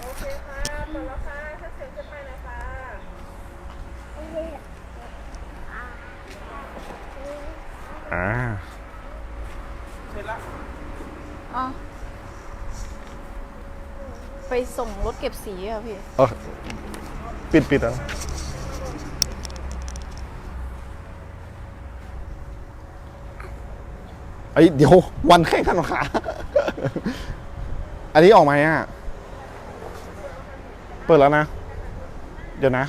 โอเคค่ะเปิดแล้วค่ะถ้าเสียงจะไปนะคะ อ่าเสร็จแล้วอ๋อ ไปส่งรถเก็บสีอะพี่ เออปิดปิดแล้วไอยเดี๋ยววันแข่งขันขา อันนี้ออกไหมอะ เปิดแล้วนะ เดี๋ยวนะ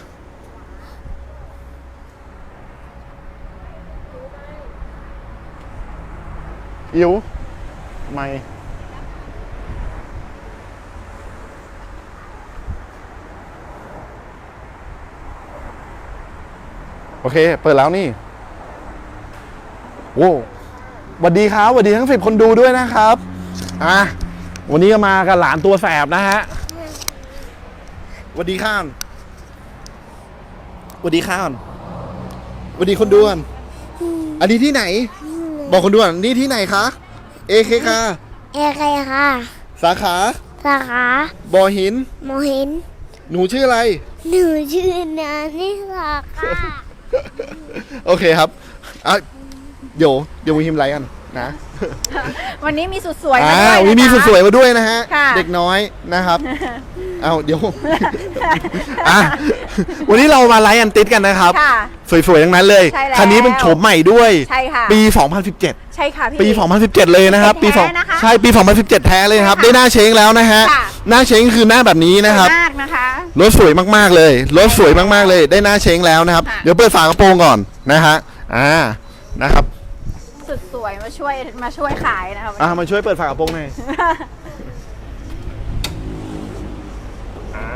อิวไม่โอเค เปิดแล้วนี่โว้สวัสดีครับสวัสดีทั้งสิบคนดูด้วยนะครับ อะ วันนี้ก็มากับหลานตัวแสบนะฮะ สวัสดีข้ามสวัสดีข้ามสวัสดีคนดูก่อนอันนี้ที่ไหน บอกคนดูก่อนนี่ที่ไหนคะเอเคคาเอใครค่ะสาขาสาขาบอหินโมเห็นหนูชื่ออะไร หนูชื่อนานิสาค่ะ โอเคครับอะเดี๋ยวเดี๋ยวมีฮิมไลฟ์กัน นะวันนี้มีสุดสวยมาอ่าด้วยวันนี้มีนะคะสุดสวยมาด้วยนะฮะ ค่ะ เด็กน้อยนะครับ เอาเดี๋ยว อะวันนี้เรามาไลฟ์อันติดกันนะครับ ค่ะ สวยๆทั้งนั้นเลย ใช่แล้วคันนี้เป็นโฉมใหม่ด้วย ใช่ค่ะ ปี 2017 ใช่ค่ะพี่ ปี 2017 เลยนะครับ ปีแท้นะคะใช่ ปี 2017 แท้เลยนะครับ ใช่ค่ะได้หน้าเช้งแล้วนะฮะ ค่ะ หน้าเช้งคือหน้าแบบนี้นะครับสวยมากนะคะ รถสวยมากๆเลย รถสวยมากๆเลย ได้หน้าเช้งแล้วนะครับ ค่ะ เดี๋ยวเปิดฝากระโปรงก่อนนะฮะ อ่า นะครับ สุดสวยมาช่วยมาช่วยขายนะคะวันอ่านี้มาช่วยเปิดฝากระโปรงหน่อยอ่า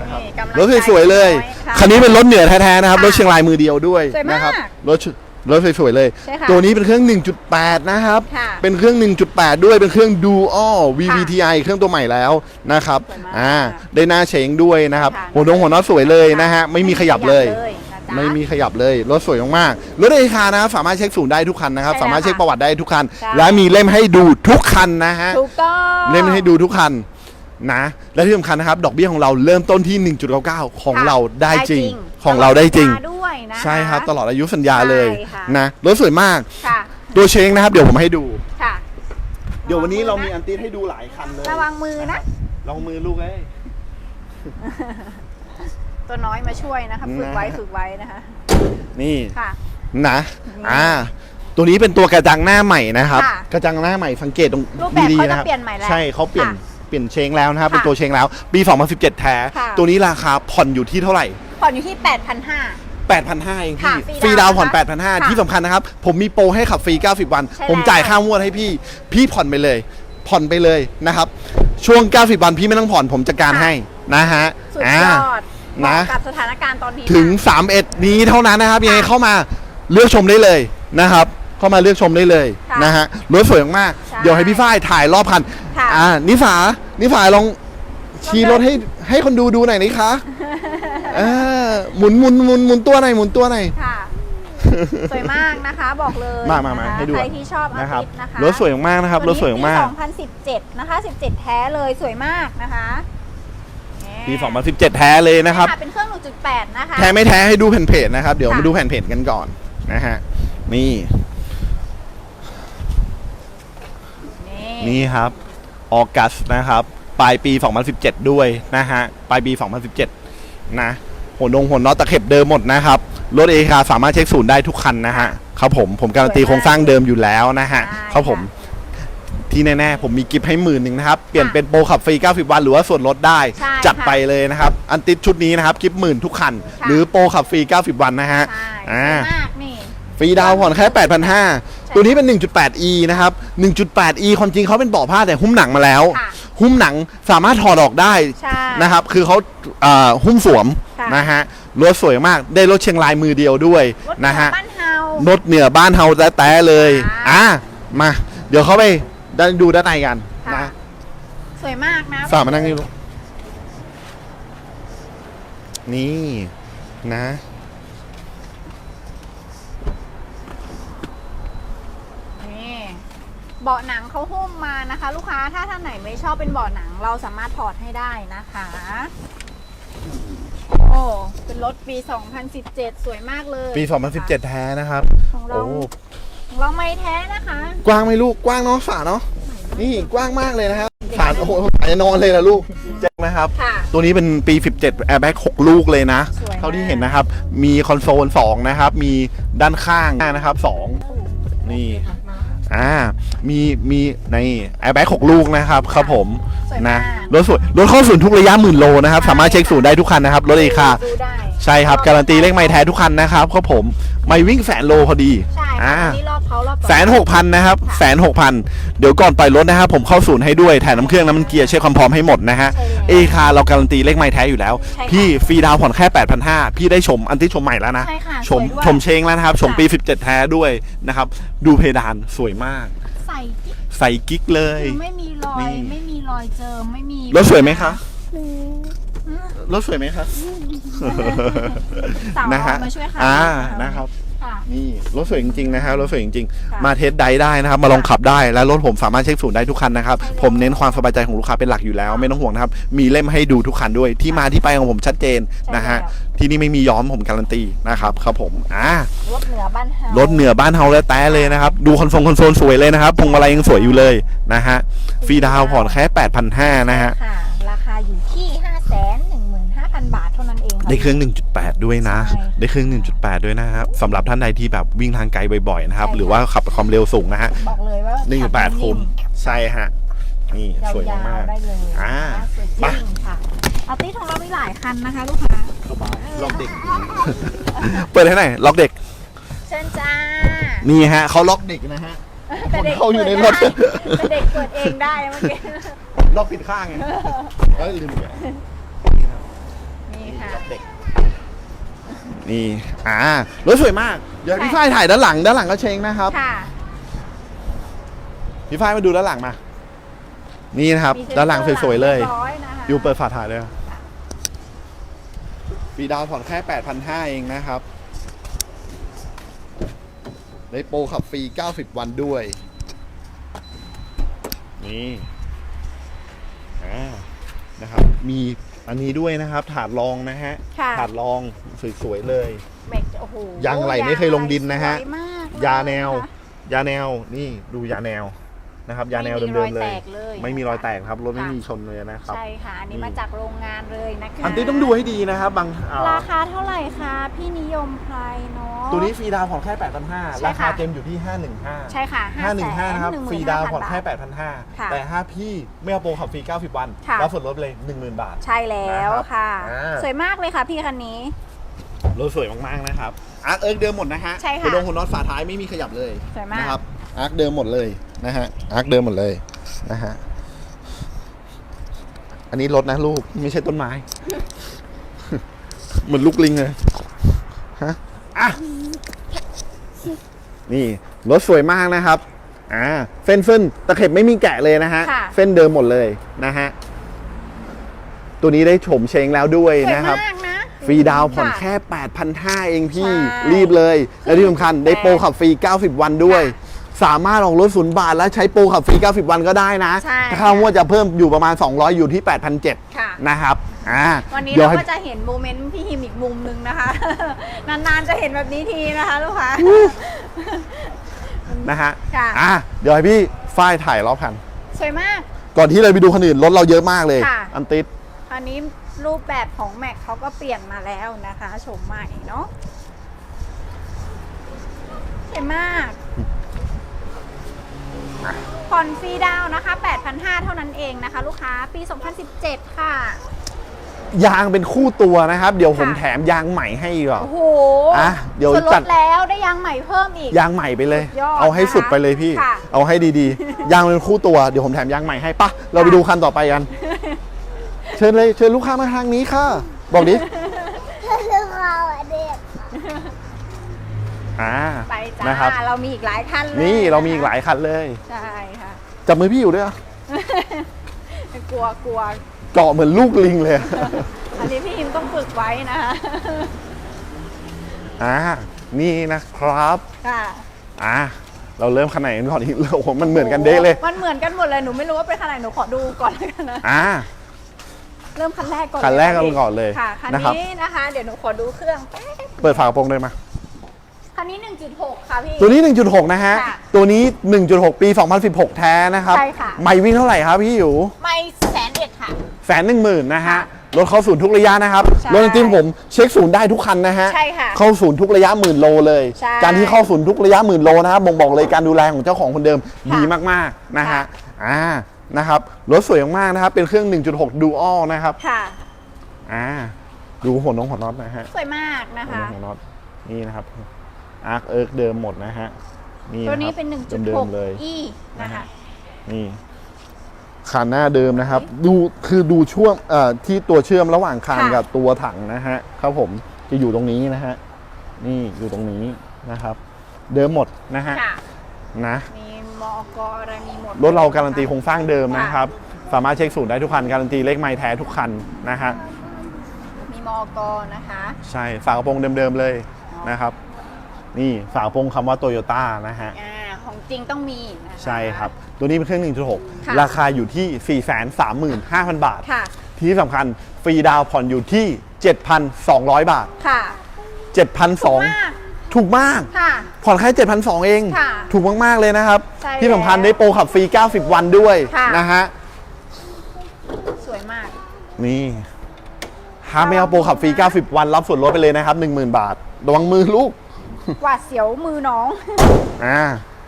นะครับนี่กำลังรถสวยๆเลยค่ะคันนี้เป็นรถเหนือแท้ๆนะครับค่ะรถเชียงรายมือเดียวด้วยสวยมากนะครับรถชุรถสวยๆเลย ใช่ค่ะตัวนี้เป็นเครื่อง 1.8 นะครับ ค่ะเป็นเครื่อง 1.8 ด้วยเป็นเครื่อง Dual VVTi เครื่องตัวใหม่แล้วนะครับสวยมากอ่าได้หน้าเชงด้วยนะครับ ค่ะหัวดงหัวน็อตสวยเลยนะฮะไม่มีขยับเลยนะ จ๊ะ ไม่มีขยับเลยรถสวยมากๆรถเอคานะครับสามารถเช็คศูนย์ได้ทุกคันนะครับ ใช่แล้วสามารถเช็คประวัติได้ทุกคัน ใช่ และมีเล่มให้ดูทุกคันนะฮะ ถูกต้องเล่มให้ดูทุกคันนะ และที่สำคัญนะครับ ดอกเบี้ยของเราเริ่มต้นที่ 1.99 ของค่ะเราได้จริงได้ของเราได้จริงตลอดสัญญาด้วยนะคะใช่ครับ ตลอดอายุสัญญาเลยใช่ค่ะ นะรถสวยมากค่ะตัวเชงนะครับ เดี๋ยวผมให้ดู ค่ะ เดี๋ยววันนี้เรามีอันติดให้ดูหลายคันเลยระวังมือนะ ลองมือลูกเอ้ย ตัวน้อยมาช่วยนะคะฝึกไว้นะฝึกไว้นะคะนี่ค่ะ นะอ่าตัวนี้เป็นตัวกระจังหน้าใหม่นะครับ ค่ะกระจังหน้าใหม่สังเกตตรงรูปแบบดีเขาๆจะนะครับเปลี่ยนใหม่แล้วใช่เขาเปลี่ยนค่ะเปลี่ยนเชงแล้วนะครับค่ะเป็นตัวเชงแล้วปี 2017 แท้ ค่ะ ตัวนี้ราคาผ่อนอยู่ที่เท่าไหร่ ผ่อนอยู่ที่ 8,500 8,500เองพี่ค่ะฟฟรีรีดาดาววน์ผ่อนนะคะ8,500ค่ะที่สำคัญนะครับ ผมมีโปรให้ขับฟรี 90 วัน ใช่ผมจ่ายแล้ว ค่างวดให้พี่ พี่ผ่อนไปเลย ผ่อนไปเลยนะครับ ช่วง 90 วันพี่ไม่ต้องผ่อนผมจัดการให้นะฮะสุดอ่ายอดเห นะมาะกับสถานการณ์ตอนนี้ถึงมาก31 นี้เท่านั้นนะครับยังไงค่ะเข้ามาเลือกชมได้เลยนะครับ เข้ามาเลือกชมได้เลยค่ะนะฮะรถสวยมากใช่ๆเดี๋ยวให้พี่ฝ้ายถ่ายรอบคันค่ะอ่านิสานิสาลองชี้รถให้ให้คนดูดูหน่อยนี่คะเออหมุนหมุนหมุนหมุนตัวหน่อยหมุนตัวหน่อยค่ะสวยมากนะคะบอกเลยมามามานะคะให้ดูใครที่ชอบอานะครับทิตย์นะคะรถสวยมากนะครับรถสวยมากตัวนี้ปี2017 นะคะ 17 แท้เลยสวยมากนะคะนี่ ปี 2017 แท้เลยนะครับ เป็นเครื่อง 1.8 นะคะ แท้ไม่แท้ให้ดูแผ่นเพจนะครับ เดี๋ยวค่ะมาดูแผ่นเพจกันก่อนนะฮะนี่นี่ นี่ครับ ออกัสนะครับ ปลายปี 2017 ด้วยนะฮะ ปลายปี 2017 นะหัวดงหัวน็อตตะเข็บเดิมหมดนะครับ รถเอคาสามารถเช็คศูนย์ได้ทุกคันนะฮะ ครับผม ผมการันตีโครงสร้างเดิมอยู่แล้วนะฮะใช่ครับผม ที่แน่ๆ ผมมีกิฟต์ให้หมื่นหนึ่งนะครับ เปลี่ยนเป็นโปรขับฟรี 90 วัน หรือว่าส่วนลดได้ ใช่จัดค่ะไปเลยนะครับ อันติดชุดนี้นะครับกิฟต์หมื่นทุกคันค่ะหรือโปรขับฟรี 90 วันนะฮะ ใช่อ่าสวยมากนี่ ฟรีดาวน์ผ่อนแค่ 8,500 ตัวนี้เป็น 1.8e นะครับ 1.8e ความจริงเขาเป็นเบาะผ้าแต่หุ้มหนังมาแล้ว ค่ะหุ้มหนังสามารถถอดออกได้ใช่นะครับ คือเขาเอ่อหุ้มสวมค่ะ นะฮะ รถสวยมาก ได้รถเชียงรายมือเดียวด้วยรถนะฮะ บ้านเฮารถเหนือบ้านเฮาแต้ๆเลยค่ะอะมา เดี๋ยวเขาไป ได้ดูด้านในกันค่ะ นะสวยมากนะฝากมานั่งนี่ลูกนี่นะ นี่เบาะหนังเขาหุ้มมานะคะ ลูกค้าถ้าท่านไหนไม่ชอบเป็นเบาะหนังเราสามารถถอดให้ได้นะคะ โอ้เป็นรถปี 2017 สวยมากเลยปี 2017 แท้นะครับ ของเราโอ้ ของเราไม่แท้นะคะ กว้างไหมลูกกว้างเนาะฝาเนาะนี่กว้างมากเลยนะครับฝาโอ้โหฝาจะนอนเลยนะลูกเจ๋งนะครับ ค่ะ ตัวนี้เป็นปี 17 Airbag 6 ลูกเลยนะ สวยมาก เท่าที่เห็นนะครับ มีคอนโซล 2 นะครับ มีด้านข้างนะครับ 2 นี่ อ่า มีมีใน Airbag 6 ลูกนะครับ ครับผม สวยนะมากรถสวยรถเข้าศูนย์ทุกระยะหมื่นโลนะครับ สามารถเช็คศูนย์ได้ทุกคันนะครับ รถเอคาดูได้ใช่ครับ การันตีเลขไม่แท้ทุกคันนะครับครับผมไม่วิ่งแสนโลพอดีใช่อ่าค่ะอันนี่รอบเขารอบต่อ แสนหกพันนะครับแสนหกพันเดี๋ยวก่อนปล่อยรถนะครับผมเข้าศูนย์ให้ด้วยแถมน้ำเครื่องน้ำมันเกียร์เช็คความพร้อมให้หมดนะฮะใช่แล้วเอคาเราการันตีเลขไม่แท้อยู่แล้ว ใช่ค่ะพี่ฟรีดาวน์ผ่อนแค่ 8,500 พี่ได้ชมอันที่ชมใหม่แล้วนะใช่ค่ะชมสวยด้วยชมเชงแล้วนะครับ ชมค่ะปี 17 แท้ด้วยนะครับ ดูเพดานสวยมาก ใส่กิ๊กใส่กิ๊กเลย คือไม่มีรอย นี่ ไม่มีรอยเจิม ไม่มีรถสวยไหมคะ อืม รถสวยไหมคะสาวนะฮะมาช่วยค่ะอ่านะครับ ค่ะ นี่รถสวยจริงๆนะครับรถสวยจริงค่ะๆ มาเทสไดได้นะครับ มาลองขับได้และรถผมสามารถเช็คศูนย์ได้ทุกคันนะครับใช่แล้วผมเน้นความสบายใจของลูกค้าเป็นหลักอยู่แล้ว ไม่ต้องห่วงนะครับ มีเล่มให้ดูทุกคันด้วย ที่มาที่ไปของผมชัดเจนนะฮะ ใช่แล้ว ที่นี่ไม่มีย้อมผมการันตีนะครับครับผมอ่ารถเหนือบ้านเฮารถเหนือบ้านเฮาและแต้เลยนะครับ ดูคอนโซลคอนโซลสวยเลยนะครับพวงมาลัยยังสวยอยู่เลยนะฮะฟรีดาวน์ผ่อนแค่8,500นะฮะ ค่ะ ราคาอยู่ที่ 5 1 5 0 0 0 บาทเท่านั้นเองค่ะ ได้เครื่อง 1.8 ด้วยนะ ใช่ได้เครื่อง 1.8 ด้วยนะครับสำหรับท่านใดที่แบบวิ่งทางไกลบ่อยๆนะครับ ใช่ค่ะ หรือว่าขับความเร็วสูงนะฮะบอกเลยว่าหนึ่งจุดแปดขับคุมนิ่ใช่ฮะ นี่ยาวสวยมากๆได้เลยอ่านะคะสวยจมาริงค่ะอาติของเรามีหลายคันนะคะลูกค้าล็อกเด็กเปิดให้หน่อยล็อกเด็ก เชิญจ้านี่ฮะเขาล็อกเด็กนะฮะ แต่เด็กเขาอยู่ในรถ เปิดได้แต่เด็กเปิดเองได้เมื่อกี้ ล็อกผิดข้างไงเอ้ยลืมอีกแล้วนี่ ค่ะล็อกเด็ก นี่อ่ารถสวยมาก เดี๋ยวพี่ฝ้ายถ่ายด้านหลังด้านหลังก็เชงนะครับ ค่ะ พี่ฝ้ายมาดูด้านหลังมา นี่นะครับ มีเซ็นเซอร์ด้านหลังสวยๆเลย รีบร้อนะคะ อยู่เปิดฝาถ่ายเลยปีดาวผ่อนแค่8,500 เองนะครับ ได้โปรขับฟรี 90 วันด้วย นี่อ่านะครับ มี อันนี้ด้วยนะครับ ถาดรองนะฮะ ค่ะ ถาดรองสวยๆเลยเม็กโอ้โหยางไหลไม่เคยลงดินนะฮะ สวยมากเลยยาแนวนะคะยาแนว นี่ดูยาแนว นะครับยาแนวไม่มีเดิมๆรอยเลแตยกเลย ไม่มีรอยแตกครับรถไม่ค่ะมีชนเลยนะครับ ใช่ค่ะ อันนี้นี่มาจากโรงงานเลยนะคะอันนี้ต้องดูให้ดีนะครับบางอ่าราคาเท่าไหร่คะพี่นิยมไพรเนาะ ตัวนี้ฟรีดาวน์ผ่อนแค่ ใช่8,500 ราคาค่ะเต็มอยู่ที่ 515 ใช่ค่ะ515 นะครับ ฟรีดาวน์ผ่อนแค่ ค่ะ8,500 แต่ถ้าพี่ไม่เอาโปรขับฟรี 90 วัน ค่ะ รับส่วนลดเลย 10,000 บาท ใช่แล้วนะครับค่ะ อ่า สวยมากเลยค่ะพี่คันนี้ รถสวยมากๆนะครับอาร์คเอิร์กเดิมหมดนะฮะใช่ค่ะหัวดงหัวน็อตฝาท้ายไม่มีขยับเลยสวยมาก นะครับ อาร์คเดิมหมดเลยนะฮะอาร์คเดิมหมดเลยนะฮะอันนี้รถนะลูกไม่ใช่ต้นไม้ เหมือนลูกลิงเลยฮะอะนี่รถสวยมากนะครับอ่าเฟ้นเฟ้นตะเข็บไม่มีแกะเลยนะฮะค่ะ เฟ้นเดิมหมดเลยนะฮะตัวนี้ได้โฉมเชงแล้วด้วยสวยนะครับ มากนะ ฟรีดาวน์ผ่อนค่ะแค่ 8,500 เองพี่ ใช่รีบเลย และที่สำคัญได้โปรขับฟรี 90 วันด้วย ค่ สามารถออกรถศูนย์บาท แล้วใช้โปรขับฟรี 90 วันก็ได้นะใช่ถ้าค่างวดจะเพิ่มอยู่ประมาณ 200 อยู่ที่8,700ค่ะนะครับอ่าวันนี้ดี๋ยเราให้ก็จะเห็นโมเมนต์พี่ฮิมอีกมุมหนึงนะคะ นานๆจะเห็นแบบนี้ทีนะคะลูกค้า นะฮะค่ะ อะเดี๋ยวให้พี่ฝ้ายถ่ายรอบคัน สวยมาก ก่อนที่เลยไปดูคนอื่นรถเราเยอะมากเลย ค่ะ อันติดคราวนี้รูปแบบของแม็กเขาก็เปลี่ยนมาแล้วนะคะโฉมใหม่เนาะสวยมาก ผ่อนฟรีดาวน์นะคะ 8,500 เท่านั้นเองนะคะ ลูกค้าปี 2017 ค่ะ ยางเป็นคู่ตัวนะครับ เดี๋ยวผมค่ะ แถมยางใหม่ให้อีกอะ โอ้โหอะเดี๋ยวส่นลจัด แล้วได้ยางใหม่เพิ่มอีก ยางใหม่ไปเลย สุดยอดเอาให้นะคะสุดไปเลยพี่ ค่ะ เอาให้ดีๆ ยางเป็นคู่ตัวเดี๋ยวผมแถมยางใหม่ให้ปะเราไปดูคันต่อไปกัน เชิญเลยเชิญลูกค้ามาทางนี้ค่ะ บอกดิ เรื่องราวอะเด็ก อ่าไปจ้านะครับ เรามีอีกหลายคันเลยนี่เรามีะคะอีกหลายคันเลยใช่ค่ะจับมือพี่อยู่ด้วยเหรอ กลัวกลัวเกาะเหมือนลูกลิงเลย อันนี้พี่ฮิมต้องฝึกไว้นะคะอ่า นี่นะครับ ค่ะอ่าเราเริ่มคันไหนกันก่อนที่เรามันเหมือนกันเด้เลย มันเหมือนกันหมดเลยหนูไม่รู้ว่าเป็นคันไหนหนูขอดูก่อนแล้วกันนะอ่า เริ่มคันแรกก่อนคันแรกเลยก่อนเลยค่ะคันนะครับ นี้นะคะ เดี๋ยวหนูขอดูเครื่องแป๊บเปิดฝากระโปรงเลยมา คันนี้ 1.6 ค่ะพี่ ตัวนี้ 1.6 นะฮะ ค่ะตัวนี้ 1.6 ปี 2016 แท้นะครับ ใช่ค่ะ ไม่วิ่งเท่าไหร่ครับพี่อยู่ไม่แสนเอ็ดค่ะ แสนหนึ่งหมื่นนะฮะค่ะรถเข้าศูนย์ทุกระยะนะครับ ใช่รถจริงๆผมเช็คศูนย์ได้ทุกคันนะฮะ ใช่ค่ะเข้าศูนย์ทุกระยะหมื่นโลเลย ใช่การที่เข้าศูนย์ทุกระยะหมื่นโลนะครับบ่งบอกเลยการดูแลของเจ้าของคนเดิมค่ะดีมากๆนะฮะ ค่ะ อ่า นะครับ รถสวยมากๆนะครับ เป็นเครื่อง 1.6 Dual นะครับ ค่ะ อ่า ดูหัวน้องหัวน็อตนะฮะสวยมากนะหัวคะน้องหัวน็อตนี่นะครับ อาร์คเอิร์กเดิมหมดนะฮะนี่ตัวนี้ะครับเป็นเดิมๆเลย1.6 e นะคะนี่คานหน้าเดิมนะครับ ดูคือดูช่วงเอ่อที่ตัวเชื่อมระหว่างคานค่ะกับตัวถังนะฮะครับผมจะอยู่ตรงนี้นะฮะนี่อยู่ตรงนี้นะครับ เดิมหมดนะฮะค่ะนะมีมอกอะไรมีหมดรถเราการันตีโครงสร้างเดิมค่ะนะครับ สามารถเช็คสูตรได้ทุกคันการันตีเลขไม้แท้ทุกคันนะฮะมีมอกนะคะ ใช่ฝากระโปรงเดิมๆเลยนะครับ นี่ฝากระโปรงคำว่าโตโยต้านะฮะ อ่าของจริงต้องมีนะคะ ใช่ครับ ตัวนี้เป็นเครื่อง ค่ะ 1.6 ราคาอยู่ที่ 435,000 บาท ค่ะ ที่สำคัญฟรีดาวน์ผ่อนอยู่ที่ 7,200 บาท ค่ะ7,200มากถูกมาก ค่ะ ผ่อนแค่7,200 เอง ค่ะถูกมาก ๆ เลยนะครับ ใช่ที่สำคัญแล้วได้โปรขับฟรี 90 วันด้วยค่ะ นะฮะ สวยมาก นี่ถ้าไม่เอาโปรขับฟรี 90 วันรับส่วนลดไปเลยนะครับ 10,000 บาทระวังมือลูก หวาดเสียวมือน้อง อ่า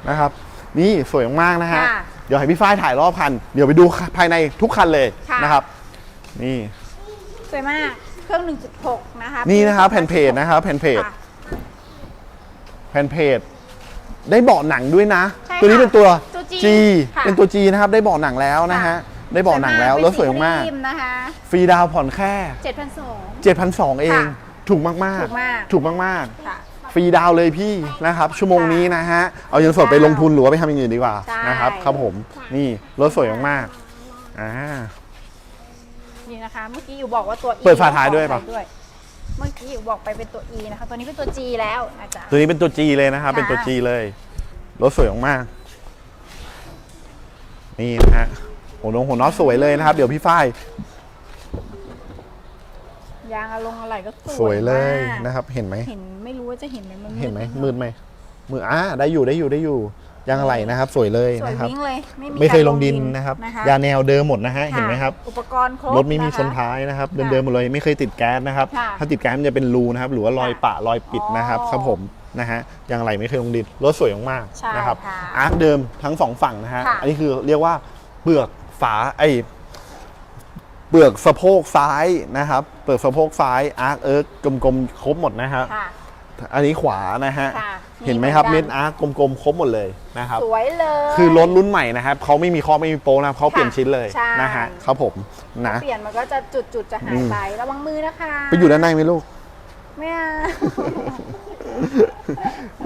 นะครับ นี่สวยมากๆนะฮะ ค่ะเดี๋ยวให้พี่ฝ้ายถ่ายรอบคัน เดี๋ยวไปดูภายในทุกคันเลยค่ะ นะครับ นี่สวยมาก เครื่อง 1.6 นะคะนี่นะครับปีแผ่นเพจนะครับแผ่นเพจค่ะ แผ่นเพจได้เบาะหนังด้วยนะ ใช่ตัวนี้ค่ะเป็นตัว ตัว G G ค่ะเป็นตัว G นะครับได้เบาะหนังแล้วนะฮะได้เบาะหนังแล้วรถสวยมากเป็นสีครีนะคะฟรีดาวน์ผ่อนแค่ 7,200 7,200เอง ค่ะถูกมากๆ ถูกมาก ถูกมากค่ะๆฟ รีดาวน์เลยพี่นะครับ ชั่วโมงนี้นะฮะ เอาเงินสดไปลงทุนหรือว่าไปทำอย่างอื่นดีกว่าใช่ นะครับครับผมนี่รถสวยมากๆอ่า นี่นะคะ เมื่อกี้อยู่บอกว่าตัว E เปิดฝาท้ายด้วยปะเมื่อกี้อยู่บอกไปเป็นตัว E นะคะ ตัวนี้เป็นตัว G แล้วนะจ๊ะ ตัวนี้เป็นตัว G เลยนะครับ เป็นตัวค่ะ G เลยรถสวยมากๆนี่นะฮะหัวน้องหัวน็อตสวยเลยนะครับ เดี๋ยวพี่ฝ้าย ยางอะลงอะไรก็สวยเลยมากนะครับ เห็นไหมเห็นไม่รู้ว่าจะเห็นไหมมันเห็นไหมมืดไหมมืดอ่าได้อยู่ได้อยู่ได้อยู่ยางอะไรนะครับ สวยเลยสวยนะครับ วิ่งเลยไม่มีไม่เคยการลงดินนะครับนะคะยาแนวเดิมหมดนะฮะค่ะเห็นไหมครับ อุปกรณ์ครบรถไม่มีะะชนท้ายนะครับค่ะเดิมๆหมดเลยไม่เคยติดแก๊สนะครับ ค่ะถ้าติดแก๊สมันจะเป็นรูนะครับ หรือว่ารอยค่ะปะรอยปิดนะครับ อ๋อครับผมนะฮะยางอะไรไม่เคยลงดินรถสวยมากใช่ๆนะครับค่ะอาร์คเดิมทั้งสองฝั่งนะฮะค่ะอันนี้คือเรียกว่าเปลือกฝาไอ เปลือกสะโพกซ้ายนะครับ เปลือกสะโพกซ้ายอาร์คเอิร์กกลมๆครบหมดนะฮะค่ะ อันนี้ขวานะฮะ ค่ะเห็นไหมครับมีเหมืเม็อนดกันอาร์คกลมๆครบหมดเลยนะครับ สวยเลย คือรถรุ่นใหม่นะครับเขาไม่มีข้อไม่มีโปรนะครับเขาเปลี่ยนชิ้นเลยใช่ นะฮะครับผมนะ เปลี่ยนมันก็จะจุดๆจะหายไประวังมือนะคะไปอยู่ด้านในไหมลูก ไม่เอา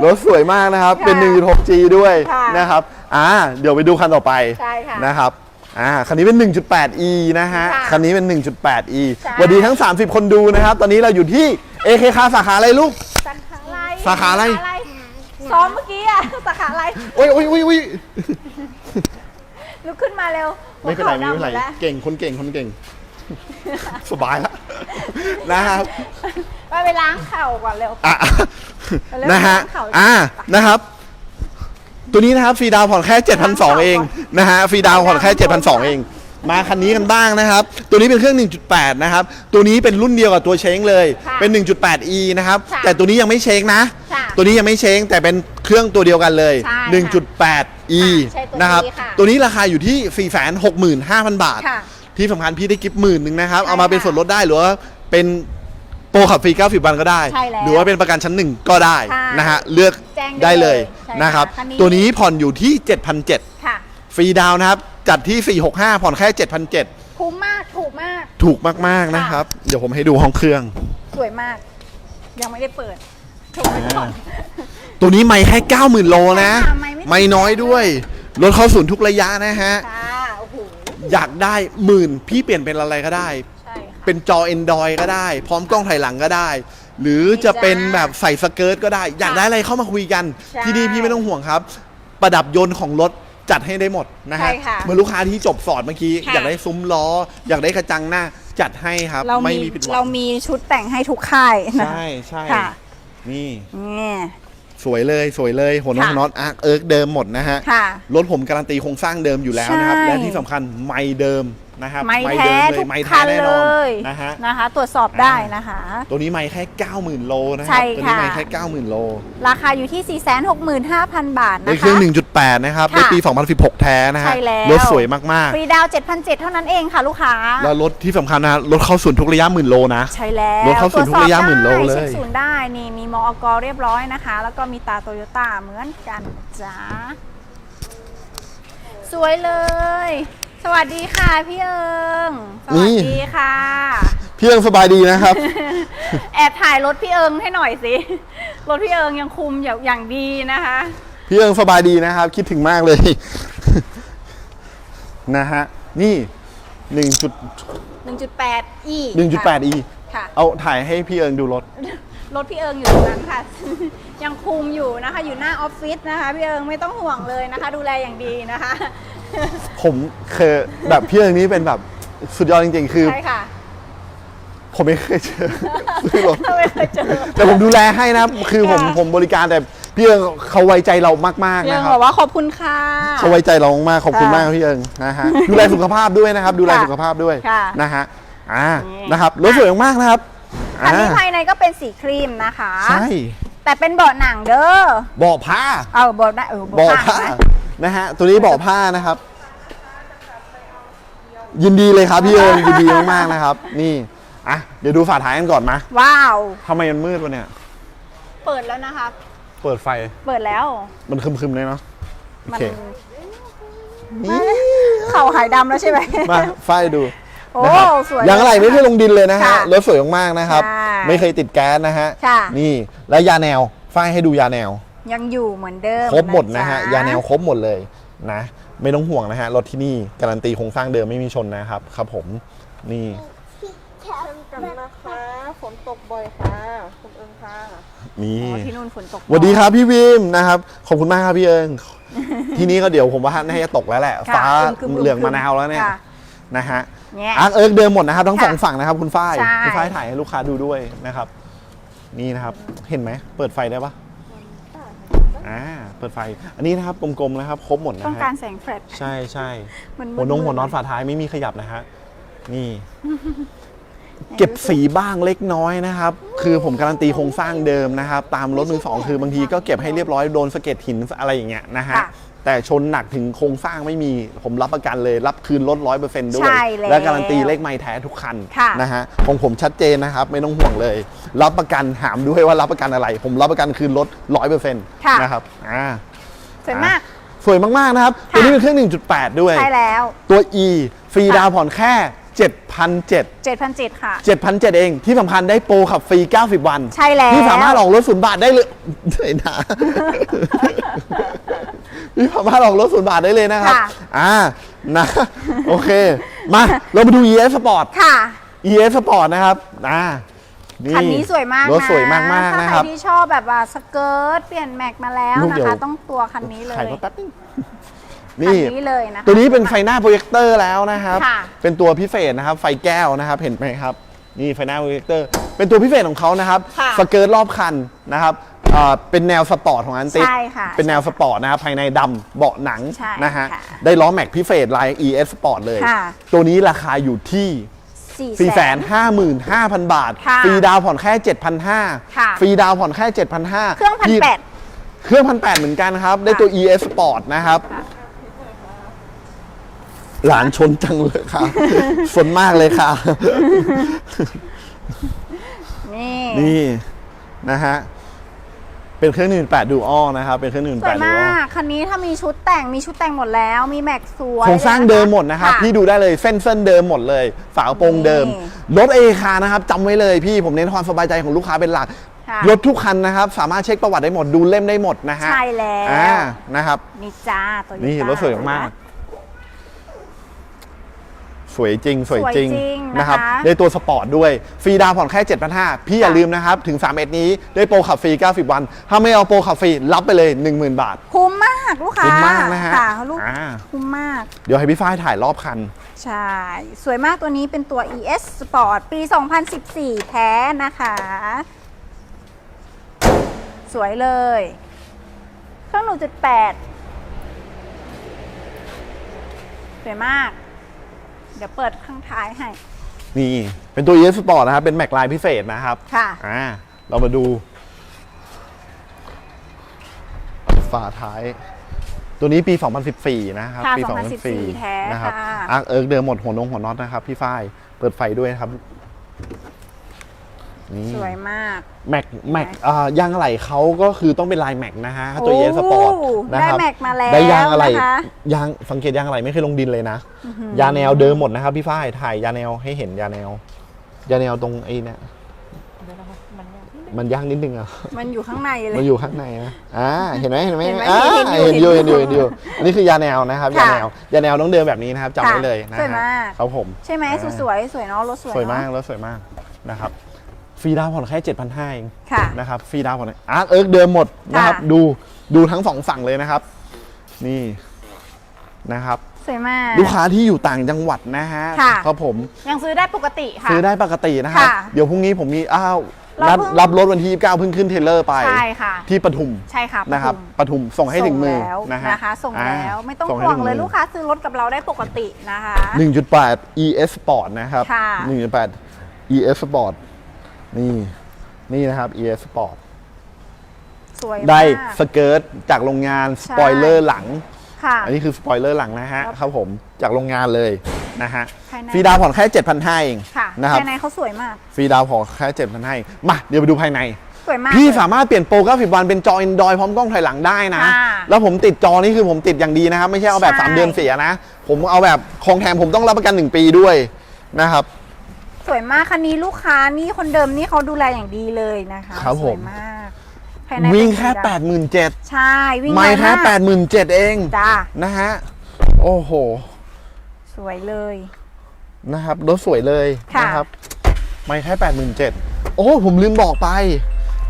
รถสวยมากนะครับ ค่ะเป็น 1.6G ด้วยค่ะนะครับ อ่า เดี๋ยวไปดูคันต่อไปใช่ค่ะ นะครับ อ่าคันนี้เป็น 1.8E นะฮะ ค่ะคันนี้เป็น 1.8E ใช่ สวัสดีทั้ง 30 คนดูนะครับ ตอนนี้เราอยู่ที่ AK คาสาขาอะไรลูก สาขาอะไรสาขาอะไร ซ้อมเมื่อกี้อะสาขาอะไร โอ้ยโอ้ยโอ้ยโอ้ยลุกขึ้นมาเร็วไม่เป็นไรไม่เป็นไรหัวข่าดำหดแล้วเก่งคนเก่งคนเก่ง สบายแล้วนะครับ ไปไปล้างเข่าก่อนเร็ว อะไปเริ่มนะฮะร้านเขาอ่า นะครับ ตัวนี้นะครับฟรีดาวน์ผ่อนแค่ 7,200 เองนะฮะฟรีดาวน์ผ่อนแค่ 7,200 เอง มาคันนี้กันบ้างนะครับ ตัวนี้เป็นเครื่อง 1.8 นะครับ ตัวนี้เป็นรุ่นเดียวกับตัวเช้งเลย ค่ะเป็น 1.8e นะครับ ค่ะแต่ตัวนี้ยังไม่เช้งนะ ค่ะตัวนี้ยังไม่เช้งแต่เป็นเครื่องตัวเดียวกันเลย ใช่ค่ะ 1.8e ใช่ตัวนะครับนี้ค่ะตัวนี้ราคาอยู่ที่ 465,000 บาท ค่ะที่สำคัญพี่ได้กิฟต์หมื่นหนึ่งนะครับใช่เอามาเป็นค่ะส่วนลดได้หรือว่าเป็น โปรขับฟรี90วันก็ได้ ใช่แล้วหรือว่าเป็นประกันชั้นหนึ่งก็ได้ใช่นะฮะเลือกแจ้งได้ได้เลยเลยใช่นะครับ ค่ะคันนี้ ตัวนี้ผ่อนอยู่ที่ 7,700ค่ะ ฟรีดาวน์นะครับ จัดที่ 465 ผ่อนแค่ 7,700คุ้มมากถูกมาก ถูกมากๆนะครับ เดี๋ยวผมให้ดูห้องเครื่อง สวยมาก ยังไม่ได้เปิดถูกไปก่อน ตัวนี้ไม่แค่ 90,000 โลนะ ใช่ค่ะไม่ไม่ ไม่น้อยด้วยรถเข้าศูนย์ทุกระยะนะฮะ ค่ะโอ้โห อยากได้หมื่นพี่เปลี่ยนเป็นอะไรก็ได้ใช่ค่ะ เป็นจอ Android ก็ได้ พร้อมกล้องถ่ายหลังก็ได้ หรือจะเป็นแบบใส่สเกิร์ตก็ได้ อยากได้อะไรเข้ามาคุยกัน ใช่ที่นี่พี่ไม่ต้องห่วงครับ ประดับยนต์ของรถจัดให้ได้หมดนะฮะใช่ค่ะเหมื่อนลูกค้าที่จบสอดเมื่อกี้ ค่ะ อยากได้ซุ้มล้อ อยากได้กระจังหน้าจัดให้ครับ เราไม่มีมีผิดหวัเรางมีชุดแต่งให้ทุกค่ายนะใช่ใช่ค่ะนี่ นี่ สวยเลยสวยเลยหัวน็อตค่ะหัวน็อตอาร์คเอิร์กเดิมหมดนะฮะ ค่ะ รถผมการันตีโครงสร้างเดิมอยู่แล้วนะครับ ใช่ และที่สำคัญไม่เดิม นะครับไม่เดิแท้เลทุยกไม่คัแท้นแน่นเลอนยนะฮะนะคะ ตรวจสอบได้นะคะ ตัวนี้ไม่แค่ 90,000 โลนะคใช่รัตัวนี้ค่ะไม่แค่ 90,000 โล ราคาอยู่ที่ 465,000 บาทในนะเครื่อคะง1.8 นะครับค่ะในปี 2016 แท้นะฮะใช่แล้วรถสวยมากฟรีดาวน์7,700 เท่านั้นเองค่ะลูกค้าๆแล้วรถที่สำคัญนะรถเข้าศูนย์ทุกระยะหมื่นโลนะใช่แล้วรถเข้าศูนย์ทุกระยะตวจสอบหมื่นโลเลยได้เช็คศูนย์ได้นี่มีมอกเรียบร้อยนะคะ แล้วก็มีตาโตโยต้าเหมือนกันจ้าสวยเลย สวัสดีค่ะพี่เอิงสวัสดีค่ะ พี่เอิงสบายดีนะครับ แอบถ่ายรถพี่เอิงให้หน่อยสิ รถพี่เอิงยังคุมอย่างอย่างดีนะคะ พี่เอิงสบายดีนะครับ คิดถึงมากเลย นะฮะ นี่1.8 e 1.1.8 e ค่ะ เอาถ่ายให้พี่เอิงดูรถ รถพี่เอิงอยู่ตรงนั้นค่ะ ยังคุมอยู่นะคะ อยู่หน้าออฟฟิศนะคะ พี่เอิงไม่ต้องห่วงเลยนะคะ ดูแลอย่างดีนะคะ ผมเคยแบบพี่เอิงนี่เป็นแบบสุดยอดจริงๆ คือ ใช่ค่ะ ผมไม่เคยเจอซื้อรถไม่เคยเจอ แต่ผมดูแลให้นะครับคือผมค่ะ ผมบริการแต่พี่เอิงเขาไว้ใจเรามากๆพี่เอินะงครับบอกว่าขอบคุณค่ะ เขาไว้ใจเรามากๆขอบคุณค่ะมากครับพี่เอิงนะฮะดูแลสุขภาพด้วยนะครับ ดูแลค่ะสุขภาพด้วยค่ะนะฮะอ่านี่ นะครับรถสวยมากๆนะครับคันนี้อ่าภายในก็เป็นสีครีมนะคะ ใช่แต่เป็นเบาะหนังเด้อ เบาะผ้า เอาเบาะหน้าเออเบาะเบาะผ้าข้าง นะนะฮะ ตัวนี้เบาะผ้านะครับ ยินดีเลยครับพี่เอิงยินดีมากๆนะครับ นี่อะเดี๋ยวดูฝาท้ายกันก่อนมาว้าว ทำไมมันมืดวะเนี่ย เปิดแล้วนะคะ เปิดไฟเปิดแล้ว มันคึมๆเลยเนาะโอมัน เคนี่เข่าหายดำแล้วใช่ไหม มาไฟดูโอ้นะครับสวยยังอะไรไม่เคยลงดินเลยนะฮะค่ะรถสวยมากๆนะครับ ใช่ไม่เคยติดแก๊สนะฮะค่ะ นี่และยาแนวไฟให้ดูยาแนว ยังอยู่เหมือนเดิมครบหมดนะฮะจ๊ยาแนวครบหมดเลยนะ ไม่ต้องห่วงนะฮะ รถที่นี่การันตีโครงสร้างเดิมไม่มีชนนะครับ ครับผมนี่เช่นกันนะคะฝนตกบ่อยค่ะคุณเอิงค่ะนี่อ๋อที่นู่นฝนตกสวัสดีครับพี่วิมนะครับ ขอบคุณมากครับพี่เอิง ที่นี่ก็เดี๋ยวผมว่าน่าจะตกแล้วแหละค่ะฟ้าอึมครึมเหลืองมะนาวแล้วเนี่ยค่ะนะฮะเนี่ยอาร์คเอิร์กเดิมหมดนะครับทั้งค่ะสองฝั่งนะครับ คุณฝ้ายใช่คุณฝ้ายถ่ายให้ลูกค้าดูด้วยนะครับ นี่นะครับ เห็นไหมเปิดไฟได้ปะ อ่าเปิดไฟ อันนี้นะครับกลมๆนะครับ ครบหมดนะต้องฮะการแสงแฟลช ใช่ใช่มันหัวนงมืดๆ หัวนอนฝาท้ายไม่มีขยับนะฮะนี่ เก็บสีบ้างเล็กน้อยนะครับ คือผมการันตีโครงสร้างเดิมนะครับ ตามรถมือสองคือบางทีก็เก็บให้เรียบร้อยโดนสะเก็ดหินอะไรอย่างเงี้ยนะฮะค่ะแต่ชนหนักถึงโครงสร้างไม่มีผมรับประกันเลย รับคืนรถร้อยเปอร์เซ็นต์ด้วยใช่แล้วและการันตีเลขไม้แท้ทุกคันค่ะนะฮะของผมชัดเจนนะครับ ไม่ต้องห่วงเลย รับประกันหามด้วยว่ารับประกันอะไร ผมรับประกันคืนรถร้อยเปอร์เซ็นต์ค่ะนะครับอ่าสวยมากสวยมากๆนะครับตัวนี้เป็นเครื่อง 1.8 ด้วยใช่แล้วตัว E ฟรีค่ะดาวน์ผ่อนแค่ 7,700 7,700ค่ะ 7,700 เอง ที่สำคัญได้โปรขับฟรี 90 วันใช่แล้ว พี่สามารถออกรถศูนย์บาทได้เลยได้นะ พี่สามารถออกรถศูนย์บาทได้เลยนะครับ ค่ะ อ่า นะ โอเค มา เรามาดู ES Sport ค่ะ ES Sport นะครับ อ่าคันนี้สวยมากนะรถสวยมากๆถ้านะใคครรับที่ชอบแบบว่าสเกิร์ตเปลี่ยนแม็กมาแล้วลูกนะเดียวคะต้องตัวคันนี้เลย ถ่ายรถแป๊บนึง คันนี่นี้เลยนะคะ ตัวนี้เป็นไฟหน้าโปรเจคเตอร์แล้วนะครับ ค่ะ เป็นตัวพิเศษนะครับ ไฟแก้วนะครับ เห็นไหมครับ นี่ไฟหน้าโปรเจคเตอร์ เป็นตัวพิเศษของเขานะครับ ค่ะสเกิร์ตรอบคันนะครับอ่าเป็นแนวสปอร์ตของอันติใช่ค่ะเป็นแนวสปอร์ตนะครับ ภายในดำเบาะหนังใช่นะฮะ ค่ะได้ล้อแม็กพิเศษลาย ES Sport เลย ค่ะ ตัวนี้ราคาอยู่ที่ สี่แสน 455,000 บาท ค่ะฟรีดาวน์ผ่อนแค่7,500ค่ะฟรีดาวน์ผ่อนแค่ 7,500 เครื่องพันพี่แปด เครื่องพันแปดเหมือนกันครับ ได้ตัว ES Sport นะครับ หลานชนจังเลยค่ะสนมากเลยค่ะ นี่นี่นะฮะ เป็นเครื่อง1.8 Dual นะครับ เป็นเครื่องสวย1.8มา Dual กคันนี้ถ้ามีชุดแต่งมีชุดแต่งหมดแล้ว มีแม็กสวยโครงสร้างเดิมหมดนะครับ พี่ดูได้เลยเส้นเส้นเดิมหมดเลย ฝากระโปรงเดิมนี่รถเอคานะครับจำไว้เลยพี่ผมเน้นความสบายใจของลูกค้าเป็นหลัก ค่ะรถทุกคันนะครับ สามารถเช็คประวัติได้หมดดูเล่มได้หมดนะฮะใช่แล้วอ่านะครับ นี่จ้าตัวนี่รถสวยมากส วยจริง สวยจริงสวยจริงนะคะนะครับได้ตัวสปอร์ตด้วย ฟรีดาวน์ผ่อนแค่ 7,500 พี่อย่าลืมนะครับ ถึง 3 เอ็ดนี้ได้โปรขับฟรี 90 วัน ถ้าไม่เอาโปรขับฟรี รับไปเลย 10,000 บาท คุ้มมากากลูกค้าคุ้มมากนะฮะค่ะลูกอ่า คุ้มมาก เดี๋ยวให้พี่ฝ้ายถ่ายรอบคัน ใช่ สวยมากตัวนี้เป็นตัว ES Sport ปี 2014 แท้นะคะ สวยเลย เครื่อง1.8สวยมาก เดี๋ยวเปิดข้างท้ายให้ นี่เป็นตัว ES Sport นะครับ เป็นแม็กลายพิเศษนะครับค่ะ อ่าเรามาดูฝาท้าย ตัวนี้ปี 2014 นะครับ ค่ะปี2014แท้นะครับค่ะ อาร์คเอิร์กเดิมหมดหัวนงหัวน็อตนะครับ พี่ฝ้าย เปิดไฟด้วยนะครับ นี่สวยมากแม็กแม็กอ่ายางอะไหล่เขาก็คือต้องเป็นลายแม็กนะฮะตัว ES โอ้ Sport นะครับได้แม็กมาแล้วได้ยางอะไหล่นะคะยางสังเกตยางอะไหล่ไม่เคยลงดินเลยนะ ยาแนวเดิมหมดนะครับพี่ฝ้ายถ่ายยาแนวให้เห็นยาแนว ยาแนวตรงไอ้เนี่ยมันยากนิดนึงอะ มันอยู่ข้างในเลมันยอยู่ข้างในนะอ่าเห็นไหมเห็นไหมเห็นไหมอ่าเห็นอยู่เห็นอยู่เห็เห็นนออยู่ยู่เห็นอยู่ อันนี้คือยาแนวนะครับค่ะยาแนว ยาแนวต้องเดินแบบนี้นะครับจำไว้ค่ะเลยนะสวยฮะมากครับผม ใช่ไหมอ่าสวยๆสวยเนาะรถสวยสวยมากเนอะแล้วสวยมากนะครับ ฟรีดาวน์ผ่อนแค่ 7,500เองค่ะนะครับฟรีดาวน์ผ่อนอาร์คเอิร์กเดิมหมดนะครับค่ะ ดูดูทั้งสองฝั่งเลยนะครับ นี่นะครับ สวยมาก ลูกค้าที่อยู่ต่างจังหวัดนะฮะค่ะ ครับผมยังซื้อได้ปกติค่ะ ซื้อได้ปกตินะครับ ค่ะเดี๋ยวพรุ่งนี้ผมมีอ้าวเรารับเพิ่ง รับรถวันที่29เพิ่งขึ้นเทรลเลอร์ไป ใช่ค่ะ ที่ปทุมใช่ค่ะนะครับปทุมปทุมส่งให้ถึงมือส่แล้วนะฮะนะคะส่งอ่าแล้วไม่ต้องส่ให้ห่วงถึเลยมือลูกค้าซื้อรถกับเราได้ปกตินะคะ 1.8 ES Sport นะครับ ค่ะ 1.8 ES Sport นี่นี่นะครับ ES Sport สวยได้มากสเกิร์ตจากโรงงานสปอยเลอร์หลัง ค่ะ อันนี้คือสปอยเลอร์หลังนะฮะครับผมจากโรงงานเลยนะฮะภายใน ฟรีดาวน์ผ่อนแค่7,500เองค่ะนะครับภายในเขาสวยมาก ฟรีดาวน์ผ่อนแค่7,500เองมาเดี๋ยวไปดูภายใน สวยมากพี่เลย สามารถเปลี่ยนโปร90วันเป็นจอ Android พร้อมกล้องถอยหลังได้นะ ค่ะแล้วผมติดจอนี่คือผมติดอย่างดีนะครับ ไม่ใช่เอาแบบ ใช่ 3 เดือนเสียนะ ผมเอาแบบของแถมผมต้องรับประกัน 1 ปีด้วยนะครับ สวยมากคันนี้ลูกค้านี่คนเดิมนี่เขาดูแลอย่างดีเลยนะคะครับสผวยมมากภายในวิ่งเป็นแค่สีดำ87,000ใช่วิ่งไม่แค่เร็วมาก87,000เอง จ้านะฮะ โอ้โห สวยเลย นะครับ รถสวยเลยค่ะ นะครับ ไม่แค่87,000โอ้ ผมลืมบอกไป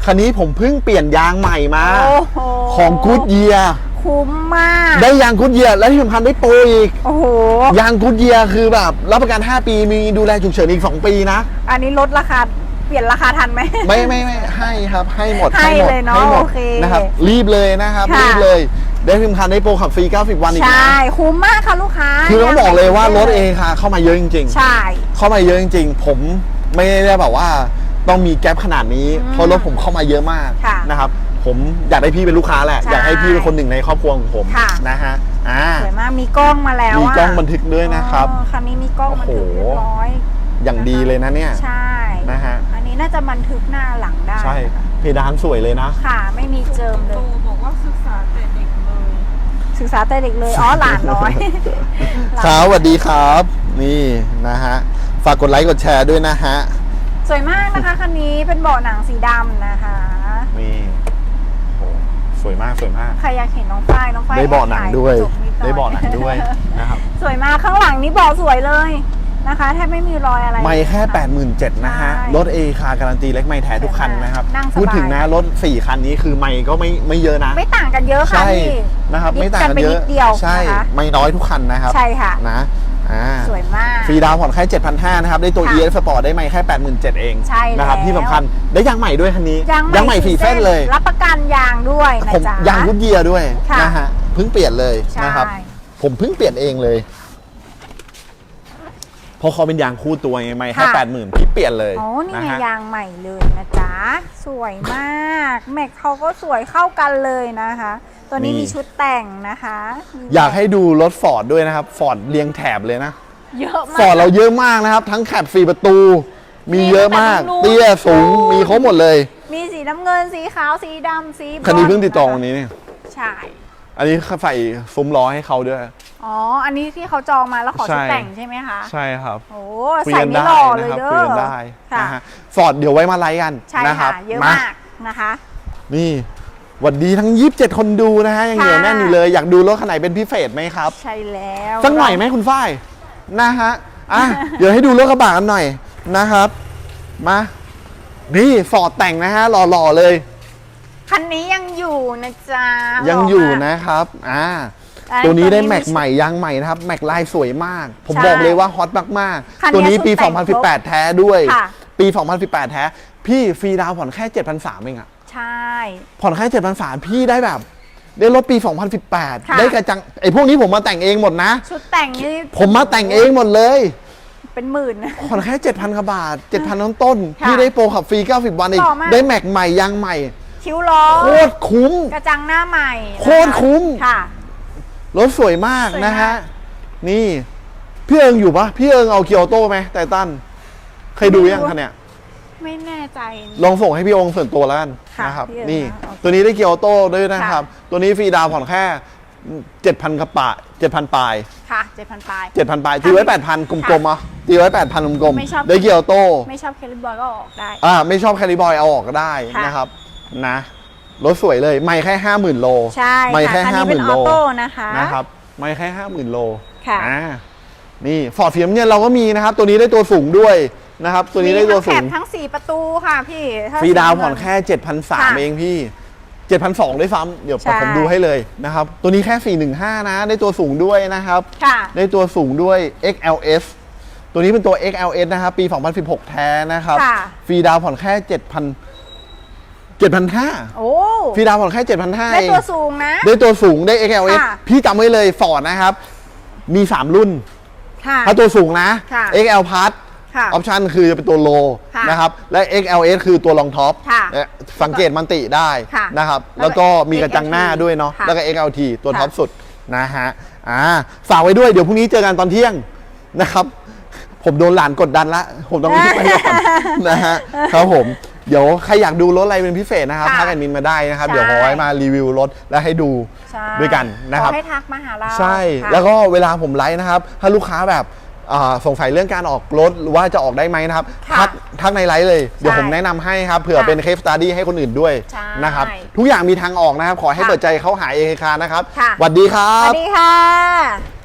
คันนี้ผมเพิ่งเปลี่ยนยางใหม่มา โอ้โหของกูดเยีย คุ้มมาก ได้ยางกูดเยียและที่สำคัญได้โปรอีก โอ้โห ยางกูดเยียคือแบบรับประกัน 5 ปีมีดูแลฉุกเฉินอีก 2 ปีนะ อันนี้ลดราคาเปลี่ยนราคาทันไหม ไม่ไม่ไม่ให้ครับให้หมดให้หมดเลยเนอะให้หมดโอเคนะครับรีบเลยนะครับค่ะรีบเลยได้ที่สำคัญได้โปรขับฟรี 90 วันอีกใช่นะคุ้มมากค่ะลูกค้า คือต้องบอกเลยว่ารถเองค่ะเข้ามาเยอะจริง ๆ ใช่ เข้ามาเยอะจริง ๆ ผมไม่ได้แบบว่าต้องมีแก๊ปขนาดนี้ เพราะรถผมเข้ามาเยอะมากค่ะนะครับ ผมอยากได้พี่เป็นลูกค้าแหละ ใช่อยากให้พี่เป็นคนหนึ่งในครอบครัวของผมค่ะ นะฮะอ่าสวยมากมีกล้องมาแล้วมีะกล้องบันทึกด้วยนะครับ อ๋อคันนี้มีกล้องบันทึกเรียบร้อย อย่างดีเลยนะเนี่ยใช่ นะฮะอันนี้น่าจะบันทึกหน้าหลังได้ใช่เพดานสวยเลยนะ ค่ะ ไม่มีเจิมเลโตยบอกว่าศึกษาแต่เด็กเลย ศึกษาแต่เด็กเลย อ๋อ หลานน้อย ครับสวัสดีครับ นี่นะฮะ ฝากกดไลค์กดแชร์ด้วยนะฮะ สวยมากนะคะคันนี้เป็นเบาะหนังสีดำนะคะ นี่โอ้โห สวยมากสวยมากใครอยากเห็นน้องฝ้ายน้องฝ้ายได้เบาะหนังด้วย แอบถ่ากระจกนิหน่อยได้เบาะหนังด้วยนะครับ สวยมากข้างหลังนี่เบาะสวยเลยนะคะแทบไม่มีรอยอะไร ไม่แค่เลยะ87,000นะฮะ ใช่รถ A คาการันตีเล็กไม่แท้ทุกคันนะครับ นั่งสบาย พูดถึงนะ รถ 4 คันนี้คือไม่ก็ไม่ไม่เยอะนะ ไม่ต่างกันเยอะค่ะใช่พี่ นะครับดิฟไม่ต่างกันไปเยนิอะดเดียวใช่ นะคะ ไม่น้อยทุกคันนะครับใช่ค่ะ นะ อ่าสวยมาก ฟรีดาวน์ผ่อนแค่7,500นะครับ ได้ตัวค่ะ ES Sport ได้ไม่แค่ 87,000 เองใช่นะครับแล้ว ที่สำคัญได้ยางใหม่ด้วยคันนี้ยางใหม่สีเส้นเลย รับประกันยางด้วยนะผมจ๊ะ ยางกุดเยียร์ด้วยค่ะ นะฮะเพิ่งเปลี่ยนเลยใช่นะครับ ผมเพิ่งเปลี่ยนเองเลยเพราะเขาเป็นยางคู่ตัวไงไม่แค่ค่ะ80,000พี่เปลี่ยนเลยโอ้นี่นะไงฮะ ยางใหม่เลยนะจ๊ะ สวยมาก แม็กเขาก็สวยเข้ากันเลยนะคะ ตัวนี้นี่มีชุดแต่งนะคะมีอยากให้ดูรถฟอร์ดด้วยนะครับฟอร์ดเรียงแถบเลยนะเยอะมาฟอร์ดกเราเยอะมากนะครับ ทั้งแคบสี่ประตู มีมีเยอะมากตั้งแต่รุ่น เตี้ยสูงรุ่นมีครบหมดเลยมีสีน้ำเงินสีขาวสีดำสีบรอนซ์คันนี้เพิ่งติดต่อวันนี้เนี่ยใช่ อันนี้ใส่ซุ้มล้อให้เขาด้วย อ๋อ อันนี้ที่เขาจองมาแล้วขอชุดใช่ แต่งใช่ไหมคะ ใช่ครับ โอ้คุยใส่กันไม่ได้หล่อเลนะยครับเด้คุยอกันได้ค่ะ นะฮะฟอร์ดเดี๋ยวไว้มาไลฟ์กันใช่นะคค่ะรับเยอะมามากนะคะ นี่ หวัดดีทั้ง 27 คนดูนะฮะยังเหนียวค่ะแน่นอยู่เลยอยากดูรถคันไหนเป็นพิเศษไหมครับ ใช่แล้วสักหน่อยไหมคุณฝ้ายนะฮะอะเดี๋ยวให้ดูรถกระบะกันหน่อยนะครับ มานี่ฟอร์ดแต่งนะฮะหล่อๆเลย คันนี้ยังอยู่นะจ๊ะยังอยู่บกว่านะครับอ่าไอ้ตัวนี้ได้ตัวนี้แม็กไม่ใหม่ยางใหม่นะครับ แม็กลายสวยมาก ผมใช่บอกเลยว่าฮอตมากคันๆตัวนี้ปีชุดแต่งครบ2018 แท้ด้วยค่ะปี 2018 แท้ พี่ฟรีดาวน์ผ่อนแค่ 7,300เองอะ ใช่ ผ่อนแค่7,300พี่ได้แบบ ได้รถปี 2018 ค่ะ ได้กระจังไอ้พวกนี้ผมมาแต่งเองหมดนะ ชุดแต่งนี่ผมมาแต่งเองหมดเลย เป็นหมื่นนะ ผ่อนแค่7,000กว่าบาท 7,000 ต้นต้นๆค่ะพี่ได้โปรขับฟรี 90 วันอีกหล่อมากได้แม็กใหม่ยางใหม่ คิ้วล้อโคตรคุ้ม กระจังหน้าใหม่นะะโคตรคุ้ม ค่ะ รถสวยมากสวยมาก นะฮะ นี่ พี่เอิงอยู่ปะพี่เอิงเอาเกียวโต้ไหมไททันเคยดูยังคะเนี่ย ไม่แน่ใจ ลองส่งให้พี่องส่วนตัวแล้วกันค่ะนะครับ พี่เอิงนี่ นะโอเคตัวนี้ได้เกียวโต้ด้วยนะครับค่ะตัวนี้ฟรีดาวน์ผ่อนแค่เจ็ดพันกระปะเจ็ดพันปลาย ค่ะเจ็ดพันปลายเจ็ดพันปลายตีไว้แปดพันกลมๆอะตีไว้แปดพันกลมไม่ชอบ ๆได้เกียวโต้ ไม่ชอบเคลิบอยก็เอาออกได้ อ่าไม่ชอบแคลิบอยเอาออกก็ได้ค่ะนะครับนะรถสวยเลยไม่แค่ห้าหมื่นโลใช่ไม่ค่ะแค่คันห้านี้หเป็มื่นนอโลอโต้นะคะนะครับไม่แค่ห้าหมื่นโลค่ะ อ่านี่ฟอร์ดเฟียมเนี่ยเราก็มีนะครับ ตัวนี้ได้ตัวสูงด้วย นะครับ ตัวนี้ได้ตัวสูมีงทั้งแคปทั้งสี่ประตูค่ะพี่ถ้ฟรีดาวน์ผ่อนสีแค่ 7,300ค่ะเองพี่ 7,200ด้วยซ้ำเดี๋ยวใช่ผมดูให้เลยนะครับ ตัวนี้แค่ 415 นะ ได้ตัวสูงด้วยนะครับค่ะได้ตัวสูงด้วย XLS ตัวนี้เป็นตัว XLS นะครับ ปี 2016 แท้นะครับค่ะฟรีดาวน์ผ่อนแค่ 7,000 7,500โอ้ฟรีดาวน์ผ่อนแค่7,500ได้เองตัวสูงนะ ได้ตัวสูงได้ XLS ค่ะพี่จำไว้เลยฟอร์ดนะครับ มี 3 รุ่นค่ะถ้าตัวสูงนะค่ะ XL Plus ค่ะออปชันคือจะเป็นตัวโลค่ะนะครับและ XLS คือตัวรองท็อปค่ะและสังเกตมันติได้ค่ะนะครับแล้แล้ววก็ก็มีกระจังหน้า XLT ด้วยเนาะค่ะแล้วก็ XLT ตัวค่ะ ท็อปสุดนะฮะอ่าฝากไว้ด้วยเดี๋ยวพรุ่งนี้เจอกันตอนเที่ยงนะครับ ผมโดนหลานกดดันละผมต้องรีบไปก่อน นะฮะครับผมเดี๋ยวใครอยากดูรถอะไรเป็นพิเศษนะครับค่ะทักแอดมินมาได้นะครับ ใช่ เดี๋ยวขอให้มารีวิวรถและให้ดู ใช่ด้วยกันนะครับ ขอให้ทักมาหาเราใช่ค่ะ แล้วก็เวลาผมไลฟ์นะครับ ถ้าลูกค้าแบบอ่า สงสัยเรื่องการออกรถหรือว่าจะออกได้ไหมนะครับค่ะทักทักในไลฟ์เลย เดี๋ยวใช่ผมแนะนำให้ครับเผื่อค่ะเป็นเคสตัดดี้ให้คนอื่นด้วยใช่นะครับ ทุกอย่างมีทางออกนะครับ ขอให้ค่ะเปิดใจเข้าหาเอคานะครับค่ะ สวัสดีครัสวับ สดีค่ะ